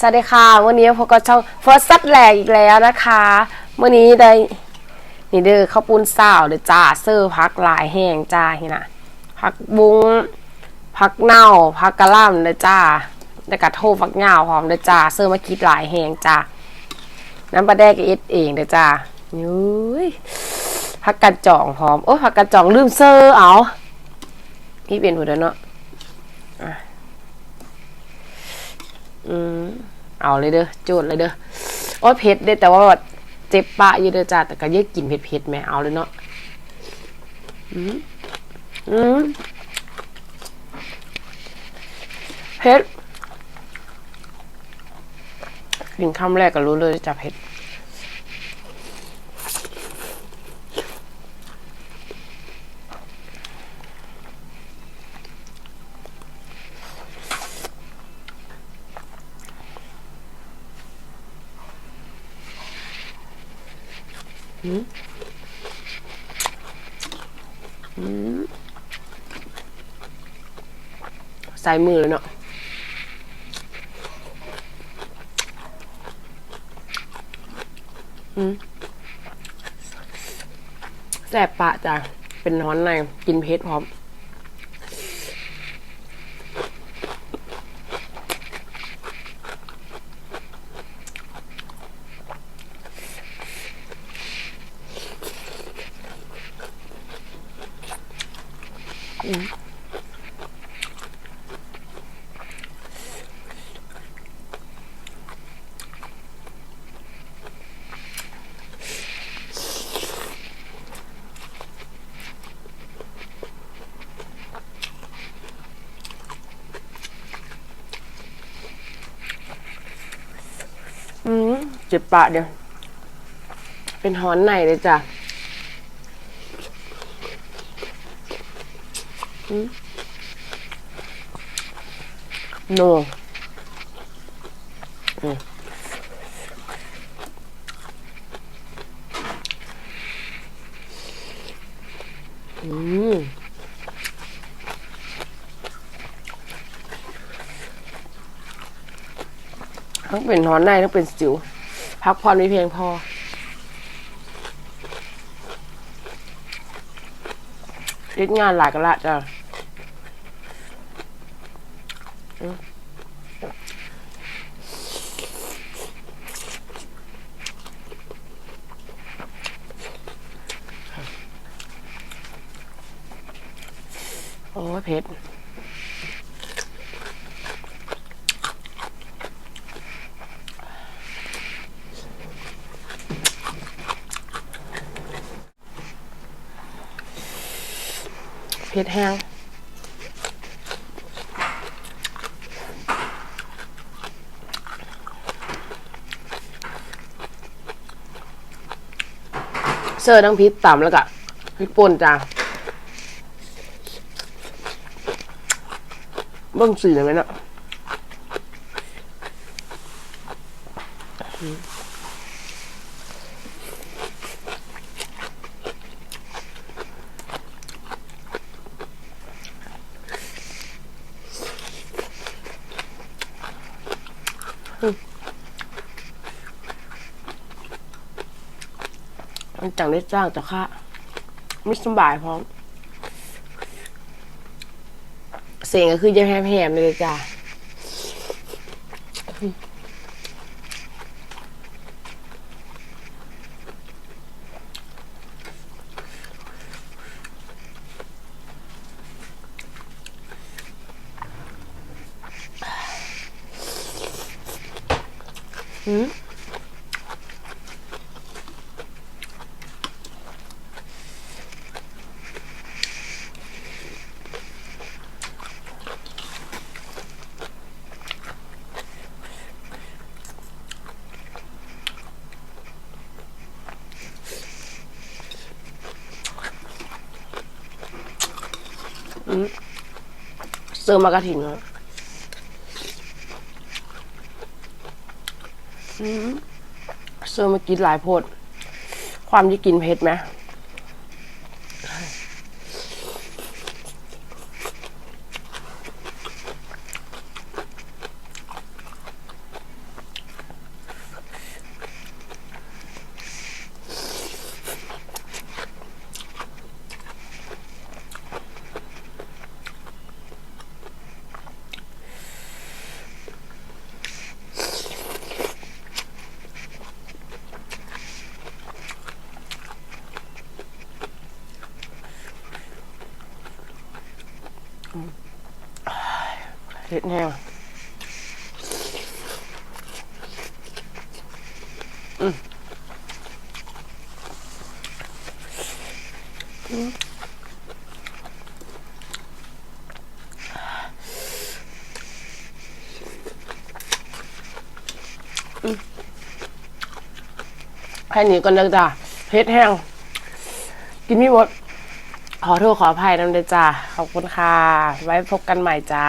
สวัสดีค่ะวันนี้พบกับช่อง First ซัดแหลกอีกแล้วนะคะวันนี้ได้นี่เด้อข้าวปุ้นสาวเด้อจ้าเซอร์พักลายแห้งจ้าที่นะพักบุ้งพักเน่าพักกระหล่ำเด้อจ้าแล้วก็โทฟักเหงาพร้อมเด้อจ้าเซอร์มาคิดลายแห้งจ้าน้ำปลาแดกเอ็ดเองเด้อจ้ายุ้ยพักกระจ่องพร้อมโอ้พักกระจ่องลืมเซอร์เอาพี่เป็นหัวเด้อเนาะ อืมเอาเลยเด้อโจดเลยเด้อโอ้ยเผ็ดเด้แต่ว่าเจ็บปะอยู่เด้อจ้าแต่ก็เยอะกินเผ็ดเผ็ดแหม่เอาเลยเนาะอืมอืมเผ็ดกินคำแรกก็รู้เลยจะเผ็ด ใส่มือเลยเนาะอืมแสบปะจ้ะ เป็นน้อนในกินเพชรพร้อม เจ็บปะเดียว เป็นฮ้อนในเลยจ้ะ อืมโนอืมทั้งเป็นฮ้อนในทั้งเป็นสิว พักผ่อนไม่เพียงพอเฮ็ดงานหลายกะละจ้ะอืม โอ้เผ็ดเผ็ดแห้ง เสิร์ทั้งพริกต่ำแล้วก็พริกป่นจ้าเบิ่งสีเลยไหมเนาะมั นจังได้จ้างจ้ะค่ะไม่สบายพร้อม เสียงก็คือจะแหบๆเลยจ้ะอืม เซอร์มากระถิ่นครับอืมเซอร์มากินหลายโพด ความที่กินเผ็ดไหม เผ็ดแห้งอืมอืมอืมแค่นี้ก็เลิกจ้ะเผ็ดแห้ง กินไม่หมด ขอโทษขออภัยนำเดจ้าขอบคุณค่ะ ไว้พบกันใหม่จ้า